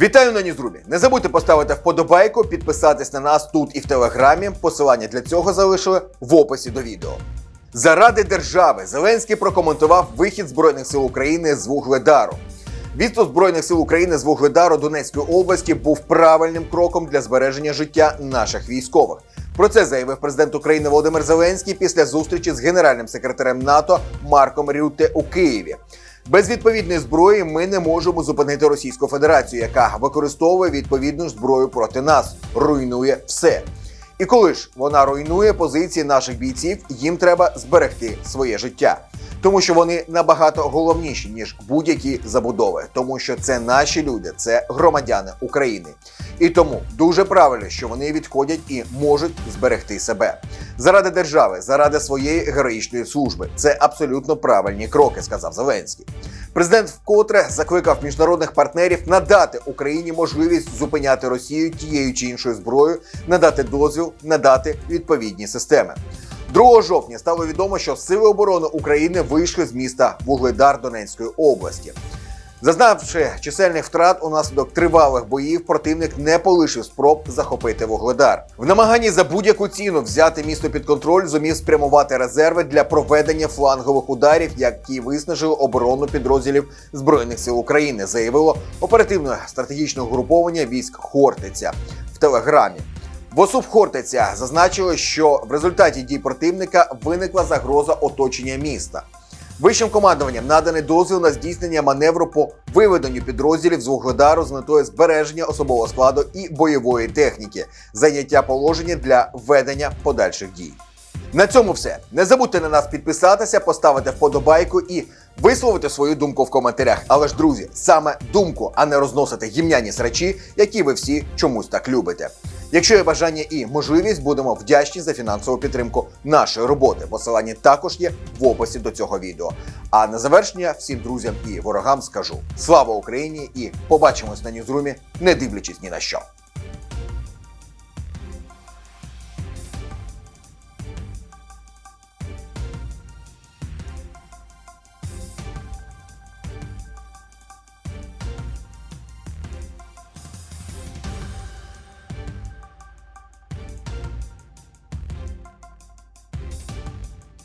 Вітаю на Ньюзрумі. Не забудьте поставити вподобайку, підписатись на нас тут і в телеграмі. Посилання для цього залишили в описі до відео. Заради держави Зеленський прокоментував вихід Збройних сил України з Вугледару. Відступ Збройних сил України з Вугледару Донецької області був правильним кроком для збереження життя наших військових. Про це заявив президент України Володимир Зеленський після зустрічі з генеральним секретарем НАТО Марком Рюте у Києві. Без відповідної зброї ми не можемо зупинити Російську Федерацію, яка використовує відповідну зброю проти нас, руйнує все. І коли ж вона руйнує позиції наших бійців, їм треба зберегти своє життя. Тому що вони набагато головніші ніж будь-які забудови, тому що це наші люди, це громадяни України. І тому дуже правильно, що вони відходять і можуть зберегти себе заради держави, заради своєї героїчної служби. Це абсолютно правильні кроки, сказав Зеленський. Президент вкотре закликав міжнародних партнерів надати Україні можливість зупиняти Росію тією чи іншою зброєю, надати дозвіл, надати відповідні системи. 2 жовтня стало відомо, що Сили оборони України вийшли з міста Вугледар Донецької області. Зазнавши чисельних втрат унаслідок тривалих боїв, противник не полишив спроб захопити Вугледар. В намаганні за будь-яку ціну взяти місто під контроль зумів спрямувати резерви для проведення флангових ударів, які виснажили оборону підрозділів збройних сил України, заявило оперативне стратегічне угруповання військ Хортиця в телеграмі. В ОСУП Хортиця зазначили, що в результаті дій противника виникла загроза оточення міста. Вищим командуванням наданий дозвіл на здійснення маневру по виведенню підрозділів з Вугледару з метою збереження особового складу і бойової техніки, зайняття положення для ведення подальших дій. На цьому все. Не забудьте на нас підписатися, поставити вподобайку і висловити свою думку в коментарях. Але ж, друзі, саме думку, а не розносити гімняні срачі, які ви всі чомусь так любите. Якщо є бажання і можливість, будемо вдячні за фінансову підтримку нашої роботи. Посилання також є в описі до цього відео. А на завершення всім друзям і ворогам скажу: слава Україні! І побачимось на Ньюзрумі, не дивлячись ні на що.